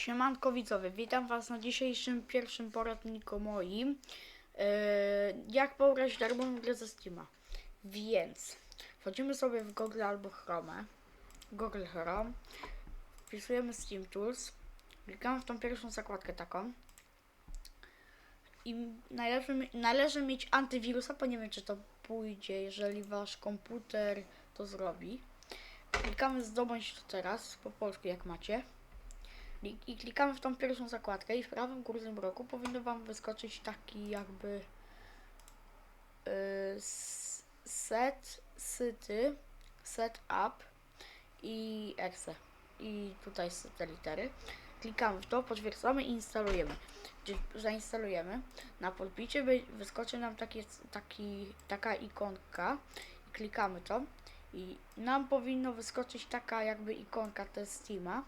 Siemanko widzowie, witam was na dzisiejszym pierwszym poradniku moim. Yy, jak pograć darmową grę ze Steama? Więc wchodzimy sobie w Google albo Chrome. Google Chrome. Wpisujemy Steam Tools. Klikamy w tą pierwszą zakładkę taką. I mi- należy mieć antywirusa, bo nie wiem czy to pójdzie, jeżeli wasz komputer to zrobi. Klikamy zdobądź to teraz, po polsku jak macie i, klikamy w tą pierwszą zakładkę i w prawym górnym rogu powinno Wam wyskoczyć taki jakby y, set, syty, setup i exe. I tutaj są te litery. Klikamy w to, potwierdzamy i instalujemy. Gdzie zainstalujemy, na podbicie wy- wyskoczy nam takie, taki, taka ikonka i klikamy to i nam powinno wyskoczyć taka jakby ikonka te Steama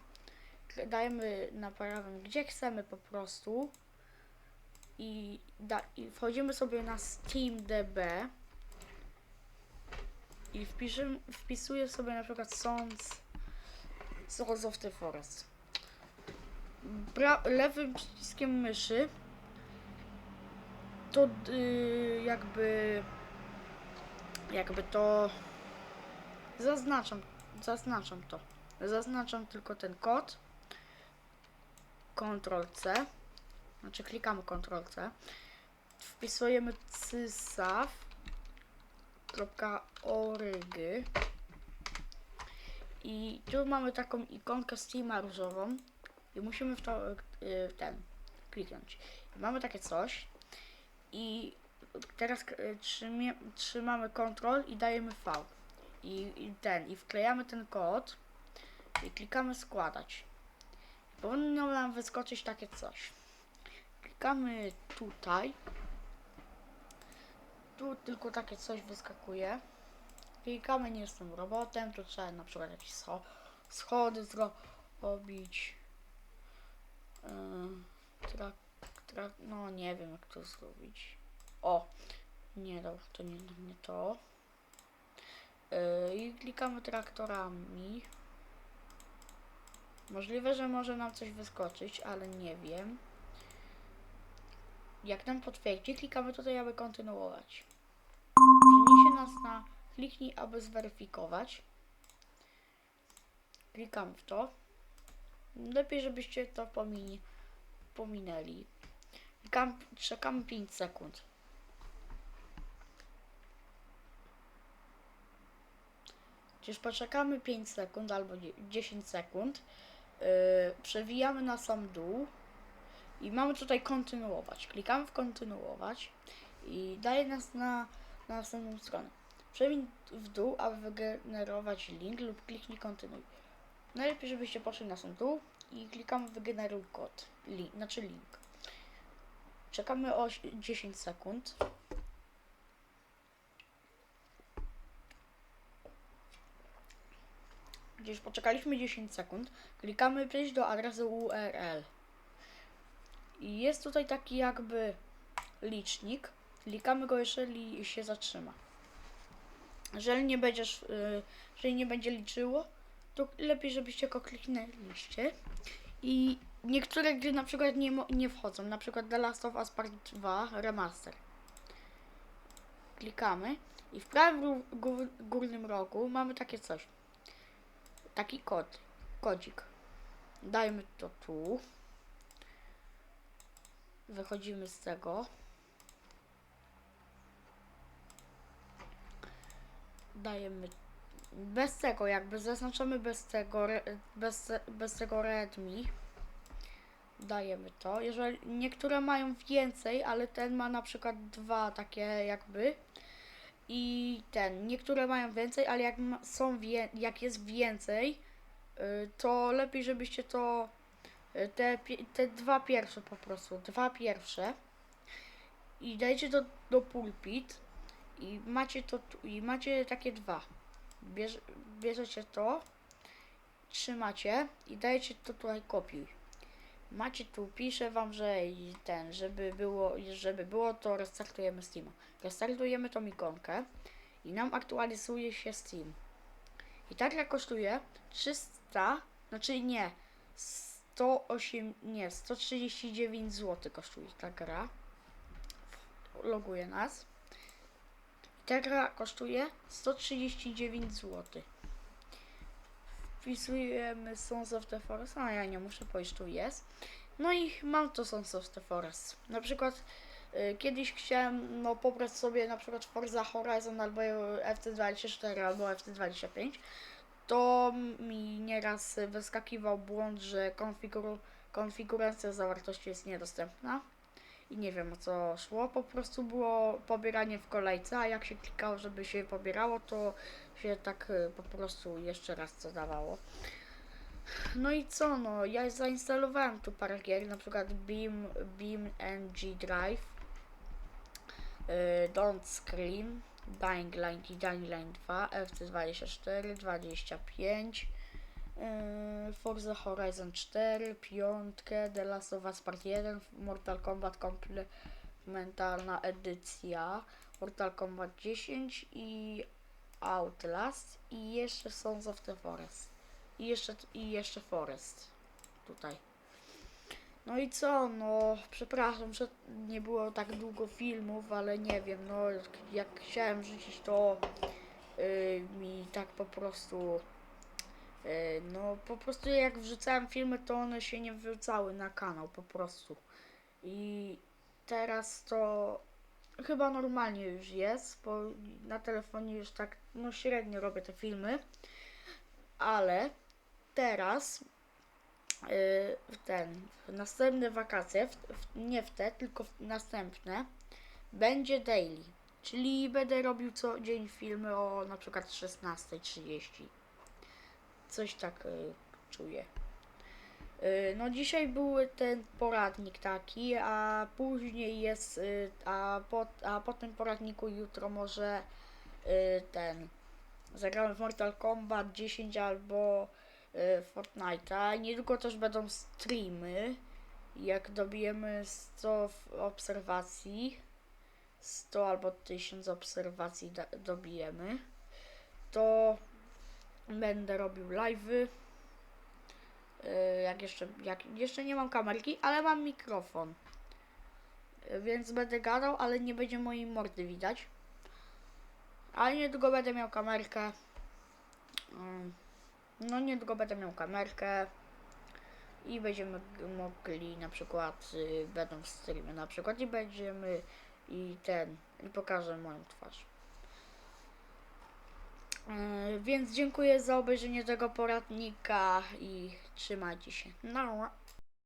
dajemy na prawym, gdzie chcemy po prostu. I, da, i wchodzimy sobie na SteamDB i wpiszę, wpisuję sobie na przykład Sons Souls of the Forest. Bra, lewym przyciskiem myszy to y, jakby jakby to zaznaczam zaznaczam to. Zaznaczam tylko ten kod Ctrl C, znaczy klikamy Ctrl C, wpisujemy cysav.org i tu mamy taką ikonkę Steama różową. I musimy w to y, ten kliknąć. Mamy takie coś. I teraz trzymie, trzymamy Ctrl i dajemy V. I, i ten i wklejamy ten kod. I klikamy składać. Powinno nam wyskoczyć takie coś. Klikamy tutaj. Tu tylko takie coś wyskakuje. Klikamy nie jestem robotem, tu trzeba na przykład jakieś scho schody zrobić. Yy, tra tra no nie wiem jak to zrobić. O! Nie, dobra, to nie, nie to. Yy, I klikamy traktorami. Możliwe, że może nam coś wyskoczyć, ale nie wiem. Jak nam potwierdzi, klikamy tutaj, aby kontynuować. Przeniesie nas na kliknij, aby zweryfikować. Klikamy w to. Lepiej, żebyście to pominęli. Klikam, czekamy 5 sekund. Przecież poczekamy 5 sekund albo dzie- 10 sekund. Yy, przewijamy na sam dół i mamy tutaj kontynuować. Klikamy w kontynuować i daje nas na, na następną stronę. Przewin w dół, aby wygenerować link lub kliknij kontynuuj. Najlepiej, żebyście poszli na sam dół i klikamy wygeneruj kod, link, znaczy link. Czekamy o 10 sekund. Gdzieś poczekaliśmy 10 sekund, klikamy przejść do adresu URL. I jest tutaj taki jakby licznik. Klikamy go, jeżeli się zatrzyma. Jeżeli nie będziesz, yy, jeżeli nie będzie liczyło, to lepiej, żebyście go kliknęliście. I niektóre gry na przykład nie, nie wchodzą, na przykład The Last of Us Part 2 Remaster. Klikamy i w prawym gó- gór- górnym rogu mamy takie coś taki kod, kodzik. Dajmy to tu. Wychodzimy z tego. Dajemy bez tego, jakby zaznaczamy bez tego, bez, bez tego Redmi. Dajemy to. Jeżeli niektóre mają więcej, ale ten ma na przykład dwa takie jakby. I ten, niektóre mają więcej, ale jak są wie, jak jest więcej, y, to lepiej, żebyście to y, te, te dwa pierwsze po prostu, dwa pierwsze i dajcie to do pulpit i macie to i macie takie dwa. Bierz, bierzecie to, trzymacie i dajecie to tutaj kopiuj. Macie tu, piszę wam, że i ten, żeby było, żeby było, to restartujemy Steam. Restartujemy tą ikonkę i nam aktualizuje się Steam. I tak kosztuje 300, znaczy nie, s- 108, nie, 139 zł kosztuje ta gra. Loguje nas. Ta gra kosztuje 139 zł. Wpisujemy Sons of the Forest, a ja nie muszę, bo już tu jest. No i mam to Sons of the Forest. Na przykład y, kiedyś chciałem no, pobrać sobie na przykład Forza Horizon albo FT24 albo FT25 to mi nieraz wyskakiwał błąd, że konfigur- konfiguracja zawartości jest niedostępna. I nie wiem o co szło, po prostu było pobieranie w kolejce, a jak się klikało, żeby się pobierało, to się tak y, po prostu jeszcze raz co dawało. No i co, no, ja zainstalowałem tu parę gier, na przykład Beam, Beam NG Drive, y, Don't Scream, Dying Light i Dying Light 2, FC24, 25, yy, Forza Horizon 4, 5, The Last of Us Part 1, Mortal Kombat komplementarna edycja, Mortal Kombat 10 i Outlast i jeszcze Sons of the Forest. I jeszcze, i jeszcze Forest. Tutaj. No i co, no przepraszam, że nie było tak długo filmów, ale nie wiem, no jak, chciałem rzucić to yy, mi tak po prostu yy, no po prostu jak wrzucałem filmy, to one się nie wrzucały na kanał po prostu. I teraz to chyba normalnie już jest, bo na telefonie już tak no średnio robię te filmy, ale teraz yy, w ten, w następne wakacje, w, w, nie w te, tylko w następne, będzie daily. Czyli będę robił co dzień filmy o na przykład 16.30. Coś tak y, czuję. Y, no dzisiaj był ten poradnik taki, a później jest, y, a, po, a po tym poradniku jutro może y, ten, zagramy w Mortal Kombat 10 albo y, Fortnite'a. Niedługo też będą streamy. Jak dobijemy 100 w- obserwacji, 100 albo 1000 obserwacji dobijemy, to będę robił live'y. Y, Jak jeszcze, jak jeszcze nie mam kamerki, ale mam mikrofon. Y, Więc będę gadał, ale nie będzie mojej mordy widać. Ale niedługo będę miał kamerkę. Ym, no niedługo będę miał kamerkę i będziemy mogli na przykład y, będą streamy na przykład i będziemy i ten i pokażę moją twarz. Yy, więc dziękuję za obejrzenie tego poradnika i trzymajcie się. No.